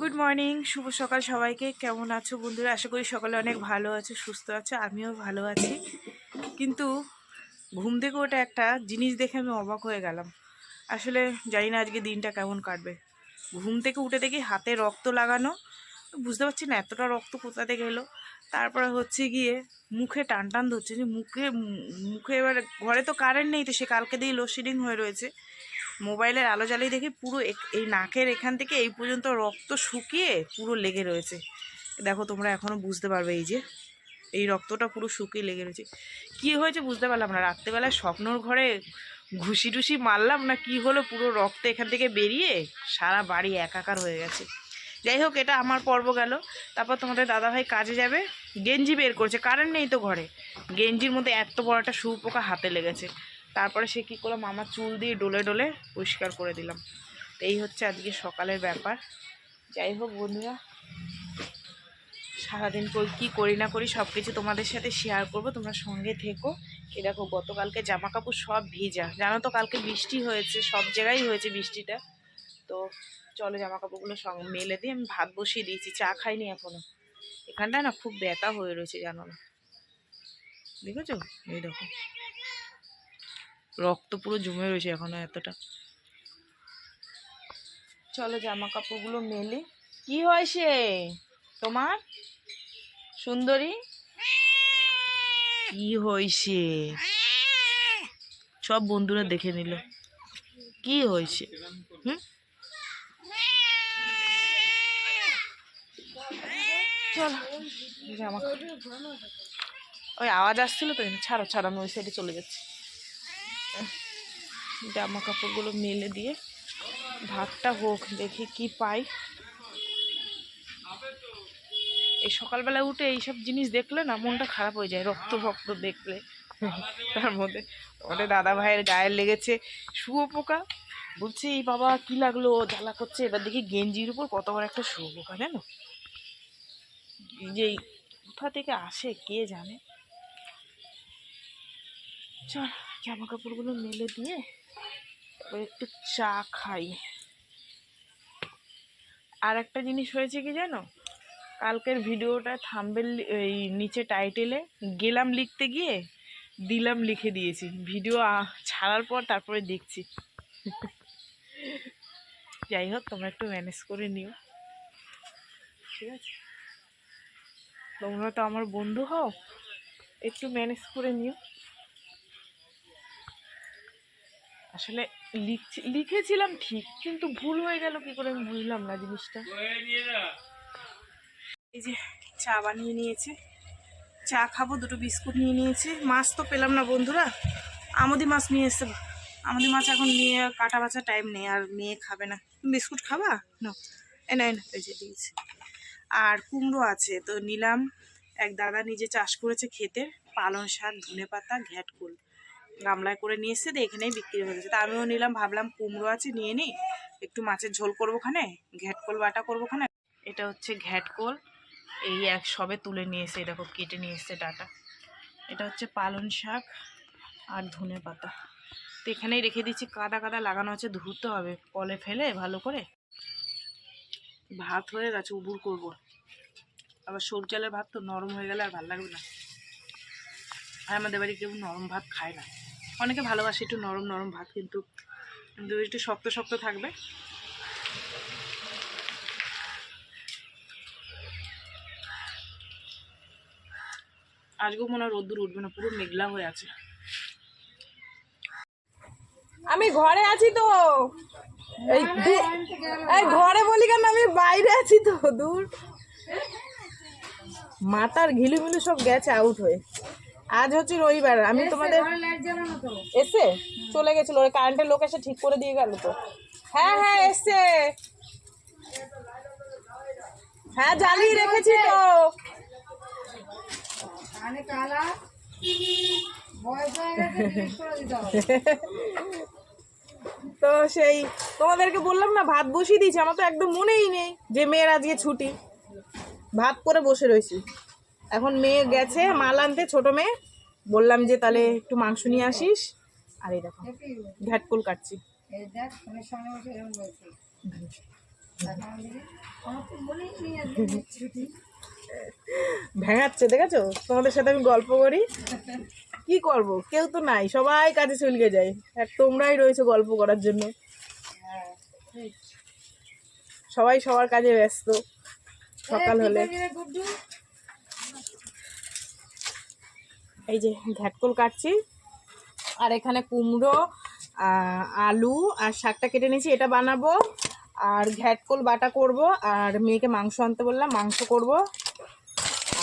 Good morning শুভ সকাল সবাইকে। কেমন আছো বন্ধুরা? আশা করি সকালে অনেক ভালো আছো, সুস্থ আছো, আমিও ভালো আছি। কিন্তু ঘুম থেকে ওটা একটা জিনিস দেখে আমি অবাক হয়ে গেলাম। আসলে জানি না আজকে দিনটা কেমন কাটবে। ঘুম থেকে উঠে দেখি হাতে রক্ত লাগানো। বুঝতে পারছি না এতটা রক্ত কোথা থেকে এলো। তারপরে হচ্ছে গিয়ে মুখে টান টান ধরছে। যে মুখে মুখে এবার ঘরে তো কারেন্ট নেই, তো সে কালকে দিয়ে লোডশেডিং হয়ে রয়েছে। মোবাইলের আলো জ্বালিয়ে দেখি পুরো এই নাকের এখান থেকে এই পর্যন্ত রক্ত শুকিয়ে পুরো লেগে রয়েছে। দেখো, তোমরা এখনও বুঝতে পারবে এই যে, এই রক্তটা পুরো শুকিয়ে লেগে রয়েছে। কী হয়েছে বুঝতে পারলাম না। রাত্রেবেলায় স্বপ্নর ঘরে ঘুষি টুসি মারলাম না কি হলো? পুরো রক্ত এখান থেকে বেরিয়ে সারা বাড়ি একাকার হয়ে গেছে। যাই হোক, এটা আমার পর্ব গেল। তারপর তোমাদের দাদাভাই কাজে যাবে। গেঞ্জি বের করছে। কারেন্ট নেই তো ঘরে। গেঞ্জির মধ্যে এত বড় একটা শুয়োপোকা হাতে লেগেছে। তারপরে সে কী করলাম? আমার চুল দিয়ে ডলে ডলে পরিষ্কার করে দিলাম। এই হচ্ছে আজকে সকালের ব্যাপার। যাই হোক বন্ধুরা, সারাদিন কী করি না করি সব কিছু তোমাদের সাথে শেয়ার করব। তোমরা সঙ্গে থেকো। এ দেখো, গতকালকে জামা কাপড় সব ভিজা। জানো তো কালকে বৃষ্টি হয়েছে, সব জায়গায় হয়েছে বৃষ্টিটা। তো চলো জামা কাপড়গুলো সঙ্গে মেলে দিয়ে আমি ভাত বসিয়ে দিয়েছি। চা খাইনি এখনও এখানটায় না খুব ব্যথা হয়ে রয়েছে, জানো না। দেখেছ? এই দেখো। রক্ত পুরো জমে রয়েছে এখনও এতটা। চলো জামা কাপড়গুলো মেলে। কি হয়েছে? তোমার? সুন্দরী? কি হয়েছে? সব বন্ধুরা দেখে নিল। কি হয়েছে? হুম? চলো ওই আওয়াজ আসছিল তো, ছাড়ো ছাড়ো, আমি ওই সাইডে চলে যাচ্ছি। জামা কাপড়গুলো মেলে দিয়ে ভাতটা হোক, দেখি কি পাই। এই সকালবেলা উঠে এইসব জিনিস দেখলে না মনটা খারাপ হয়ে যায়, রক্ত রক্ত দেখলে। তার মধ্যে আমাদের দাদা ভাইয়ের গায়ে লেগেছে শুয়ো পোকা বলছে, এই বাবা, কি লাগল? জ্বালা করছে। এবার দেখি গেঞ্জির উপর কত বড় একটা শুয়োপোকা, জানো? এই যে কোথা থেকে আসে, কে জানে? চল। জামা কাপড়গুলো মেলে দিয়ে তারপর একটু চা খাই। আর একটা জিনিস হয়েছে কি জানো? কালকের ভিডিওটা থাম্বেল এই নিচে টাইটেলে গেলাম লিখতে গিয়ে দিলাম লিখে দিয়েছি। ভিডিও ছাড়ার পর তারপরে দেখছি। যাই হোক, তোমরা একটু ম্যানেজ করে নিও। ঠিক আছে? তোমরা তো আমার বন্ধু হও, একটু ম্যানেজ করে নিও। আসলে লিখছি, লিখেছিলাম ঠিক, কিন্তু ভুল হয়ে গেল, কি করে আমি বুঝলাম না জিনিসটা। এই যে চা বানিয়ে নিয়েছে, চা খাব, দুটো বিস্কুট নিয়ে নিয়েছি। মাছ তো পেলাম না বন্ধুরা, আমদি মাছ নিয়ে এসছে। আমদি মাছ এখন নিয়ে কাটা বাছা টাইম নেই, আর মেয়ে খাবে না। বিস্কুট খাবা? না, এ, না, এই যে দিয়েছি। আর কুমড়ো আছে, তো নিলাম। এক দাদা নিজে চাষ করেছে ক্ষেতে পালং শাক ধনে পাতা ঘ্যাটকুল গামলায় করে নিয়ে এসছে, দিয়ে এখানেই বিক্রি হয়ে গেছে। তা আমিও নিলাম, ভাবলাম কুমড়ো আছে নিয়ে নিই একটু মাছের ঝোল করব খানে ঘ্যাটকোল বাটা করব খানে এটা হচ্ছে ঘ্যাটকোল, এই এক সবে তুলে নিয়ে এসে দেখো, কেটে নিয়ে এসছে ডাটা। এটা হচ্ছে পালং শাক আর ধনে পাতা। তো এখানেই রেখে দিচ্ছি, কাদা কাদা লাগানো আছে, ধুতে হবে, কলে ফেলে ভালো করে। ভাত হয়ে গেছে, উবুর করব। আবার সর চালের ভাত তো নরম হয়ে গেলে আর ভালো লাগবে না। আর আমাদের বাড়ি কেউ নরম ভাত খায় না। অনেকে ভালোবাসে একটু নরম নরম ভাত, কিন্তু একটু শক্ত শক্ত থাকবে। আজকেও মনে হয় রোদ্দুর উঠবে না, পুরো মেঘলা হয়ে আছে। আমি ঘরে আছি তো। এই ঘরে বলি কেন, আমি বাইরে আছি তো, দূর। মাথার ঘিলুমিলু সব গেছে আউট হয়ে। আজ হচ্ছে রবিবার আমি তোমাদের এসে চলে গেছিল ওই কারেন্টের লোক এসে ঠিক করে দিয়ে গেল তো। হ্যাঁ হ্যাঁ এসছে। হ্যাঁ জ্বালিয়ে রেখেছি তো। তো সেই তোমাদেরকে বললাম না ভাত বসিয়ে দিয়েছি আমার তো একদম মনেই নেই যে মেয়ের আজকে ছুটি। ভাত করে বসে রয়েছি। এখন মেয়ে গেছে, মাল আনতে, ছোট মেয়ে। বললাম যে তাহলে একটু মাংস নিয়ে আসিস। আর এই দেখো ঘ্যাটকুল কাটছি। ভেঙাচ্ছে, দেখেছ? তোমাদের সাথে আমি গল্প করি। কি করব? কেউ তো নাই, সবাই কাজে চলকে যায়। আর তোমরাই রয়েছে গল্প করার জন্য। সবাই সবার কাজে ব্যস্ত। সকাল হলে। এই যে ঘ্যাটকল কাটছি। আর এখানে কুমড়ো আলু আর শাকটা কেটে নিয়েছি এটা বানাবো। আর ঘ্যাটকল বাটা করব আর মেয়েকে মাংস আনতে বললাম মাংস করব।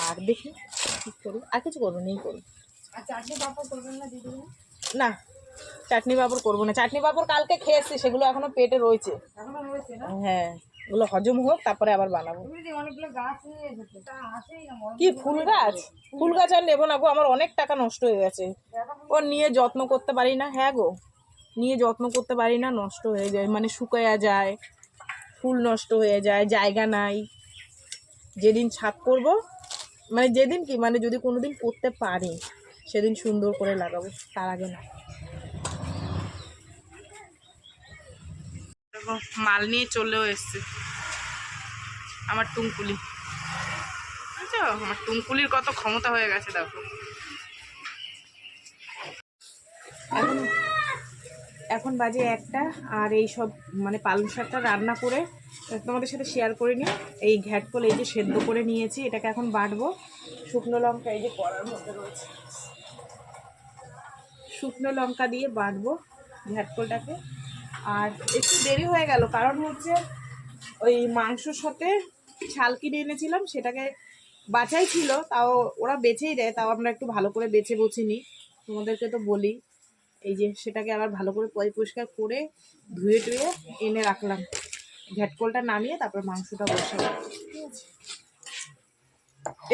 আর দেখি কি করি আর কিছু করব নেই করি না চাটনি পাঁপড় করব না। চাটনি পাঁপড় কালকে খেয়েছি সেগুলো এখনও পেটে রয়েছে। হ্যাঁ। ওগুলো হজম হোক, তারপরে আবার বানাবো। কি ফুল গাছ? ফুল গাছ আর নেব না গো, আমার অনেক টাকা নষ্ট হয়ে গেছে। ও নিয়ে যত্ন করতে পারি না হ্যাঁ গো। নিয়ে যত্ন করতে পারি না, নষ্ট হয়ে যায় মানে শুকায়া যায়, ফুল নষ্ট হয়ে যায়, জায়গা নাই। যেদিন ছাদ করব মানে যেদিন কি মানে যদি কোনোদিন করতে পারি, সেদিন সুন্দর করে লাগাবো, তার আগে না। মাল নিয়ে চলেও এসছে। আমার টুঙ্কুলি বুঝছ? আমার টুনকুলির কত ক্ষমতা হয়ে গেছে, দেখো। এখন এখন বাজে একটা, আর এই সব মানে পালং শাকটা রান্না করে তোমাদের সাথে শেয়ার করে নিই এই ঘ্যাটকল এই যে সেদ্ধ করে নিয়েছি, এটাকে এখন বাটবো। শুকনো লঙ্কা এই যে কড়ার মধ্যে রয়েছে। শুকনো লঙ্কা দিয়ে বাটবো ঘ্যাটকলটাকে। আর একটু দেরি হয়ে গেল, কারণ হচ্ছে ওই মাংসর সাথে ছাল কিনে এনেছিলাম, সেটাকে বাছাই ছিল, তাও ওরা বেছেই দেয়, তাও আমরা একটু ভালো করে বেছে বুঝে নিই তোমাদেরকে তো বলি, এই যে সেটাকে আবার ভালো করে পরিষ্কার করে ধুয়ে টুয়ে এনে রাখলাম। ঘ্যাটকলটা নামিয়ে তারপর মাংসটা বসাবো, ঠিক আছে?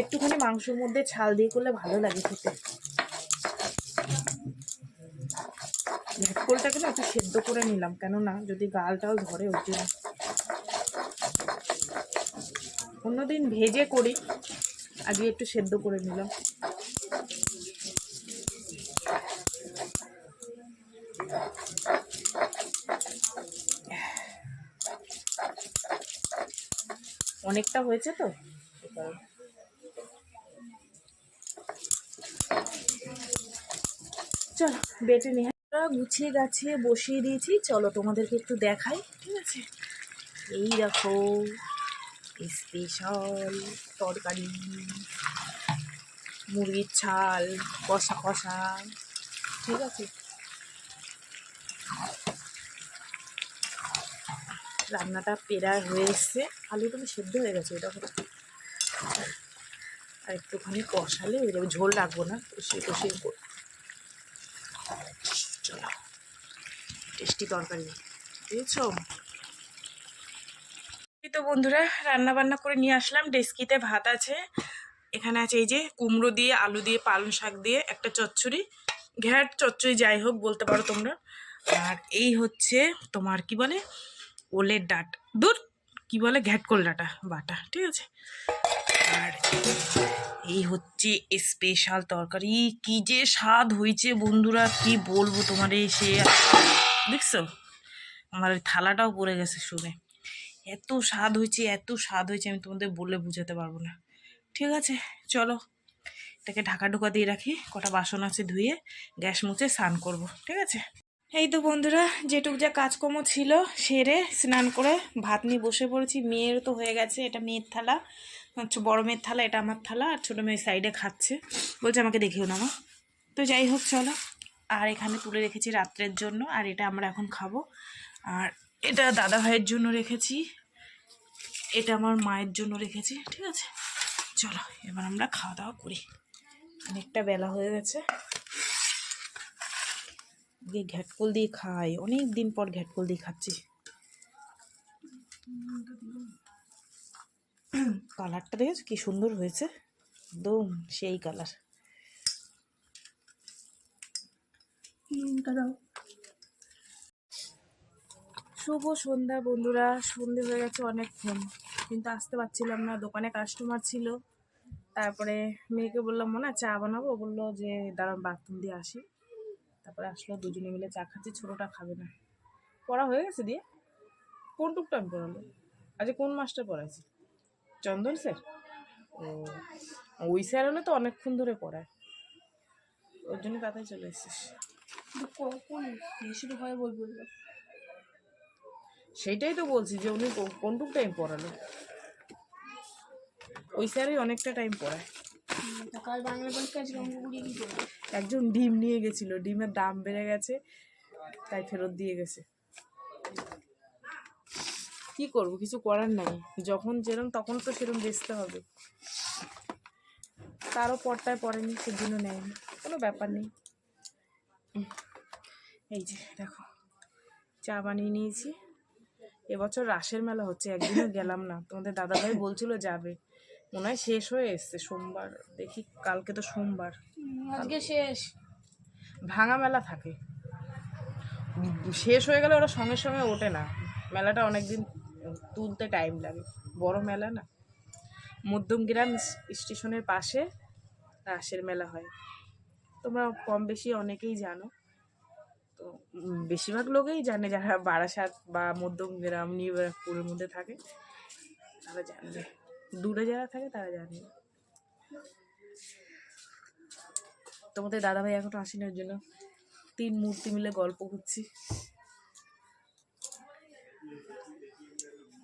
একটুখানি মাংসের মধ্যে ছাল দিয়ে করলে ভালো লাগে খেতে। ভেটকলটাকে না একটু সেদ্ধ করে নিলাম, কেননা যদি গাল টাল ধরে ওর জন্য অন্যদিন ভেজে করি আজকে একটু সেদ্ধ করে নিলাম অনেকটা হয়েছে তো। চলো, বেটে আমরা গুছিয়ে গাছিয়ে বসিয়ে দিয়েছি। চলো তোমাদেরকে একটু দেখাই, ঠিক আছে? এই দেখো স্পেশাল তরকারি, মুরগির ছাল, কষা কষা, ঠিক আছে? রান্নাটা পেরায় হয়ে এসছে। আলুটা সেদ্ধ হয়ে গেছে, এটা আর একটুখানি কষালে ঝোল রাখব না, কষিয়ে কষিয়ে করব চলো টেস্টি তরকারি। বুঝেছ? এই তো বন্ধুরা রান্না বান্না করে নিয়ে আসলাম। ডেস্কিতে ভাত আছে। এখানে আছে এই যে কুমড়ো দিয়ে, আলু দিয়ে, পালং শাক দিয়ে, একটা চচ্চড়ি। ঘ্যাট চচ্চড়ি যাই হোক, বলতে পারো তোমরা। আর এই হচ্ছে তোমার কি বলে? ওলের ডাট। দূর! কি বলে? ঘ্যাটকোল ডাটা বাটা, ঠিক আছে? আর এই হচ্ছে স্পেশাল তরকারি। কি যে স্বাদ হয়েছে বন্ধুরা, কি বলব তোমার সে? দেখছ? আমার ওই থালাটাও পড়ে গেছে শুনে। এত স্বাদ হয়েছে, এত স্বাদ হয়েছে, আমি তোমাদের বলে বুঝাতে পারব না। ঠিক আছে, চলো। এটাকে ঢাকা ঢোকা দিয়ে রাখি, কটা বাসন আছে ধুয়ে গ্যাস মুছে স্নান করব, ঠিক আছে? এই তো বন্ধুরা, যেটুক যা কাজকর্ম ছিল সেরে স্নান করে ভাত নিয়ে বসে পড়েছি। মেয়ের তো হয়ে গেছে, এটা মেয়ের থালা। হচ্ছে বড় মেয়ের থালা, এটা আমার থালা, আর ছোটো মেয়ের সাইডে খাচ্ছে। বলছে আমাকে দেখিও না মা। তো যাই হোক, চলো। আর এখানে তুলে রেখেছি রাত্রের জন্য, আর এটা আমরা এখন খাব। আর এটা দাদা ভাইয়ের জন্য রেখেছি, এটা আমার মায়ের জন্য রেখেছি, ঠিক আছে? চলো, এবার আমরা খাওয়া দাওয়া করি। অনেকটা বেলা হয়ে গেছে। দিয়ে ঘ্যাটকল দিয়ে খাই, অনেক দিন পর ঘ্যাটকল দিয়ে খাচ্ছি। কালারটা দেখেছ? কি সুন্দর হয়েছে। একদম সেই কালার। শুভ সন্ধ্যা বন্ধুরা, সন্ধে হয়ে গেছে অনেকক্ষণ। কিন্তু আসতে পারছিলাম না, দোকানে কাস্টমার ছিল। তারপরে মেয়েকে বললাম, মনে চা বানাবো? বলল যে দাঁড়ান বাথরুম দিয়ে আসি। তারপরে আসলো দুজনে মিলে চা খাচ্ছি, ছোটোটা খাবে না। পড়া হয়ে গেছে দিয়ে? কোন টুকটা আমি পড়ালো আজকে কোন মাস্টার পড়াইছি? চন্দন স্যার? ও, ওই স্যার হলে তো অনেকক্ষণ ধরে পড়ায়। ওর জন্য তাড়াতাড়ি চলে এসেছিস। কখন? শুরু হয় বই বলল সেইটাই তো বলছি যে উনি কোনটুক টাইম পড়ালো? ওই স্যারই অনেকটা টাইম পড়ায়। কাল বাংলা পরীক্ষা একজন ডিম নিয়ে গেছিল। ডিমের দাম বেড়ে গেছে তাই ফেরত দিয়ে গেছে। কি করব? কিছু করার নাই। যখন যেরম তখন তো সেরম বেচতে হবে। তারও পরটায় পড়েনি সেদিনও নেয়নি। কোনো ব্যাপার নেই। এই যে দেখো চা বানিয়ে নিয়েছি। এবছর রাসের মেলা হচ্ছে একদিনও গেলাম না। তোমাদের দাদাভাই বলছিল যাবে। মনে হয় শেষ হয়ে এসছে সোমবার। দেখি কালকে তো সোমবার। আজকে শেষ। ভাঙা মেলা থাকে। শেষ হয়ে গেলে ওরা সঙ্গে সঙ্গে ওঠে না। মেলাটা অনেক দিন তুলতে টাইম লাগে। বড় মেলা না। মধ্যমগ্রাম স্টেশনের পাশে রাসের মেলা হয়। তোমরা কম বেশি অনেকেই জানো। তো বেশিরভাগ লোকেই জানে যারা বারাসাত বা মধ্যমগ্রাম নিউ ব্যারাকপুরের মধ্যে থাকে, তারা জানবে দূরে যারা থাকে, তারা জানে। না। তোমাদের দাদাভাই এখনও আসেন, ওর জন্য তিন মূর্তি মিলে গল্প করছি।